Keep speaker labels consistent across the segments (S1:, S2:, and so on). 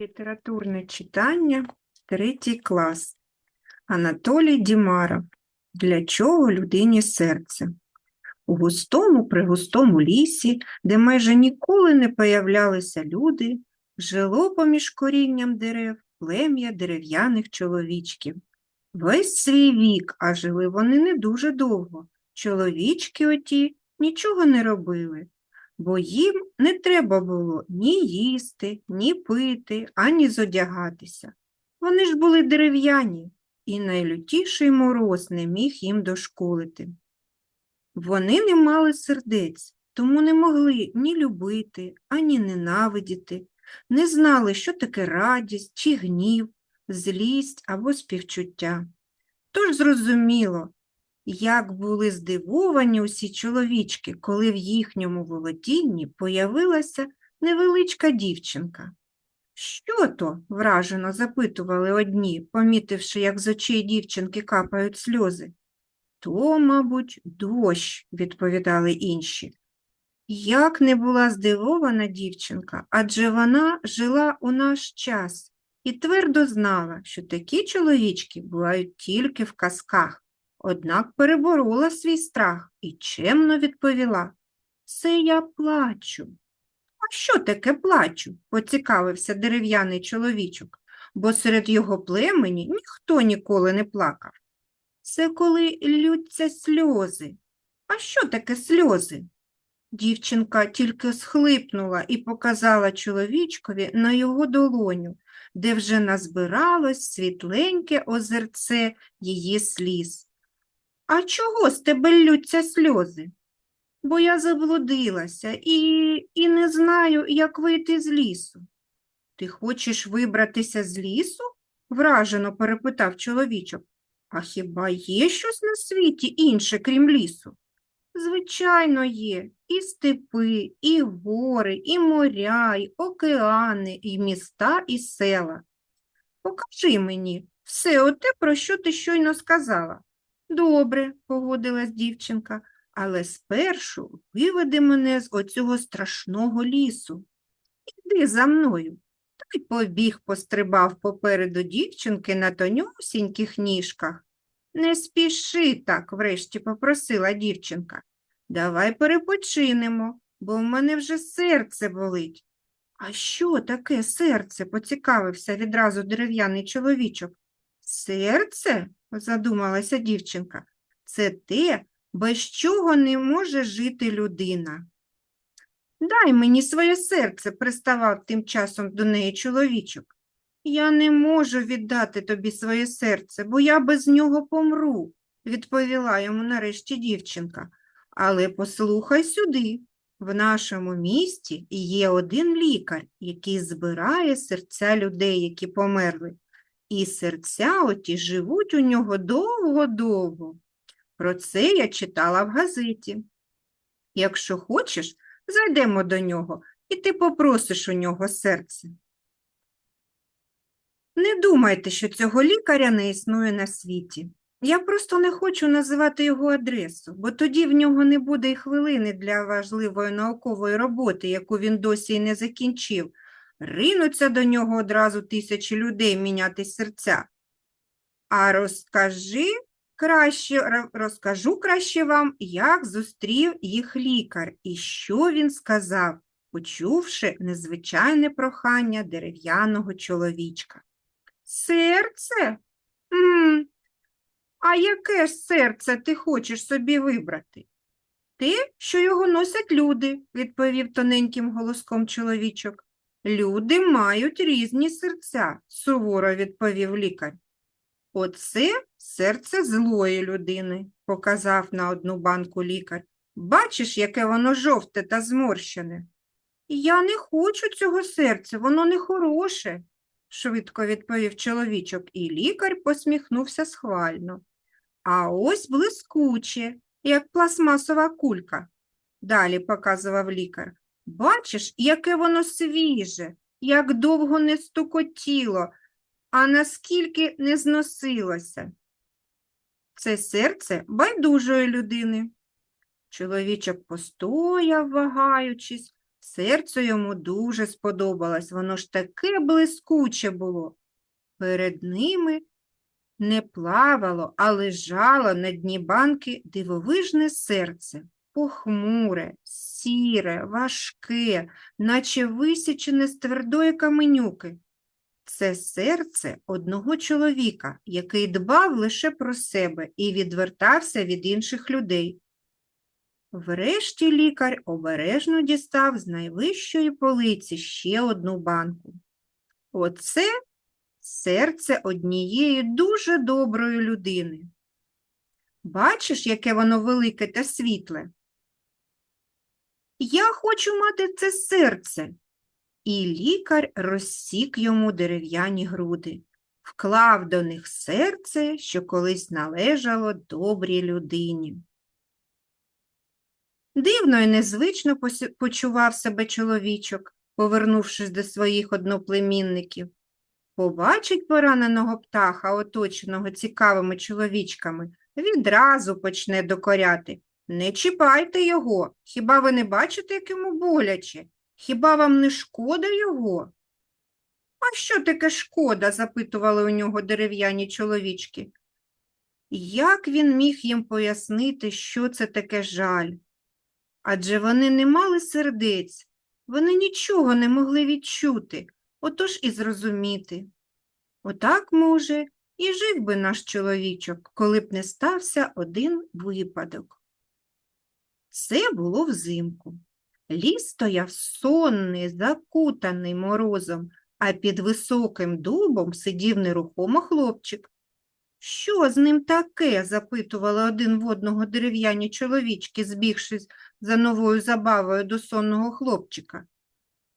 S1: Літературне читання, третій клас. Анатолій Дімаров. Для чого людині серце? У густому пригустому лісі, де майже ніколи не появлялися люди, жило поміж корінням дерев плем'я дерев'яних чоловічків. Весь свій вік, а жили вони не дуже довго. Чоловічки оті нічого не робили, бо їм не треба було ні їсти, ні пити, ані зодягатися. Вони ж були дерев'яні, і найлютіший мороз не міг їм дошкулити. Вони не мали сердець, тому не могли ні любити, ані ненавидіти, не знали, що таке радість чи гнів, злість або співчуття. Тож зрозуміло, як були здивовані усі чоловічки, коли в їхньому володінні появилася невеличка дівчинка. Що то? вражено запитували одні, помітивши, як з очей дівчинки капають сльози. То, мабуть, дощ, відповідали інші. Як не була здивована дівчинка, адже вона жила у наш час і твердо знала, що такі чоловічки бувають тільки в казках. Однак переборола свій страх і чемно відповіла Це я плачу. А що таке плачу? поцікавився дерев'яний чоловічок, бо серед його племені ніхто ніколи не плакав. Це коли ллються сльози. А що таке сльози? Дівчинка тільки схлипнула і показала чоловічкові на його долоню, де вже назбиралось світленьке озерце її сліз. А чого з тебе ллються сльози? Бо я заблудилася і, і не знаю, як вийти з лісу. Ти хочеш вибратися з лісу? вражено перепитав чоловічок. А хіба є щось на світі інше, крім лісу? Звичайно, є і степи, і гори, і моря, і океани, і міста, і села. Покажи мені все оте, про що ти щойно сказала. Добре, погодилась дівчинка, але спершу виведи мене з оцього страшного лісу. Іди за мною. Та й побіг пострибав попереду дівчинки на тонюсіньких ніжках. Не спіши так, врешті попросила дівчинка. Давай перепочинемо, бо в мене вже серце болить. А що таке серце? поцікавився відразу дерев'яний чоловічок. Серце? задумалася дівчинка. Це те, без чого не може жити людина. Дай мені своє серце, приставав тим часом до неї чоловічок. Я не можу віддати тобі своє серце, бо я без нього помру, відповіла йому нарешті дівчинка. Але послухай сюди. В нашому місті є один лікар, який збирає серця людей, які померли. І серця оті живуть у нього довго-довго. Про це я читала в газеті. Якщо хочеш, зайдемо до нього, і ти попросиш у нього серце. Не думайте, що цього лікаря не існує на світі. Я просто не хочу називати його адресу, бо тоді в нього не буде й хвилини для важливої наукової роботи, яку він досі й не закінчив. Ринуться до нього одразу тисячі людей міняти серця. А розкажи краще, розкажу краще вам, як зустрів їх лікар і що він сказав, почувши незвичайне прохання дерев'яного чоловічка. Серце? М, а яке ж серце ти хочеш собі вибрати? Те, що його носять люди, відповів тоненьким голоском чоловічок. Люди мають різні серця, суворо відповів лікар. Оце серце злої людини, показав на одну банку лікар. Бачиш, яке воно жовте та зморщене? Я не хочу цього серця, воно не хороше, швидко відповів чоловічок, і лікар посміхнувся схвально. А ось блискуче, як пластмасова кулька. Далі показував лікар. Бачиш, яке воно свіже, як довго не стукотіло, а наскільки не зносилося. Це серце байдужої людини. Чоловічок постояв, вагаючись, Серце йому дуже сподобалось, воно ж таке блискуче було. Перед ними не плавало, а лежало на дні банки дивовижне серце, похмуре, сіре, важке, наче висічене з твердої каменюки. Це серце одного чоловіка, який дбав лише про себе і відвертався від інших людей. Врешті лікар обережно дістав з найвищої полиці ще одну банку. Оце серце однієї дуже доброї людини. Бачиш, яке воно велике та світле? Я хочу мати це серце. І лікар розсік йому дерев'яні груди, вклав до них серце, що колись належало добрій людині. Дивно і незвично почував себе чоловічок, повернувшись до своїх одноплемінників. Побачить пораненого птаха, оточеного цікавими чоловічками, відразу почне докоряти. Не чіпайте його, хіба ви не бачите, як йому боляче? Хіба вам не шкода його? А що таке шкода? запитували у нього дерев'яні чоловічки. Як він міг їм пояснити, що це таке жаль? Адже вони не мали сердець, вони нічого не могли відчути, отож і зрозуміти. Отак, може, і жив би наш чоловічок, коли б не стався один випадок. Це було взимку. Ліс стояв сонний, закутаний морозом, а під високим дубом сидів нерухомо хлопчик. Що з ним таке? запитували один в одного дерев'яні чоловічки, збігшись за новою забавою до сонного хлопчика.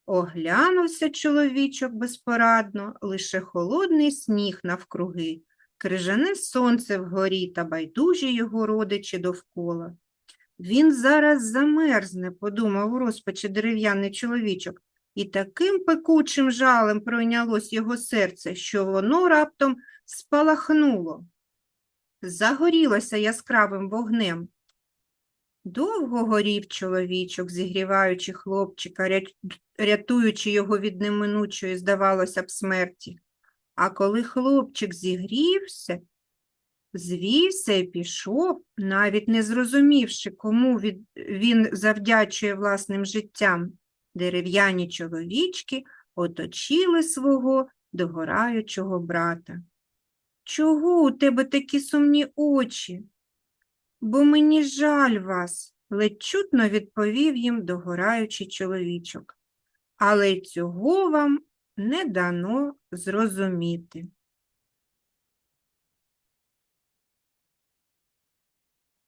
S1: Оглянувся чоловічок безпорадно, лише холодний сніг навкруги, крижане сонце вгорі та байдужі його родичі довкола. Він зараз замерзне, подумав у розпачі дерев'яний чоловічок, і таким пекучим жалем пройнялось його серце, що воно раптом спалахнуло, загорілося яскравим вогнем. Довго горів чоловічок, зігріваючи хлопчика, рятуючи його від неминучої, здавалося б, смерті. А коли хлопчик зігрівся, звівся і пішов, навіть не зрозумівши, кому від... він завдячує власним життям, дерев'яні чоловічки оточили свого догораючого брата. Чого у тебе такі сумні очі? Бо мені жаль вас, ледь чутно відповів їм догораючий чоловічок. Але цього вам не дано зрозуміти.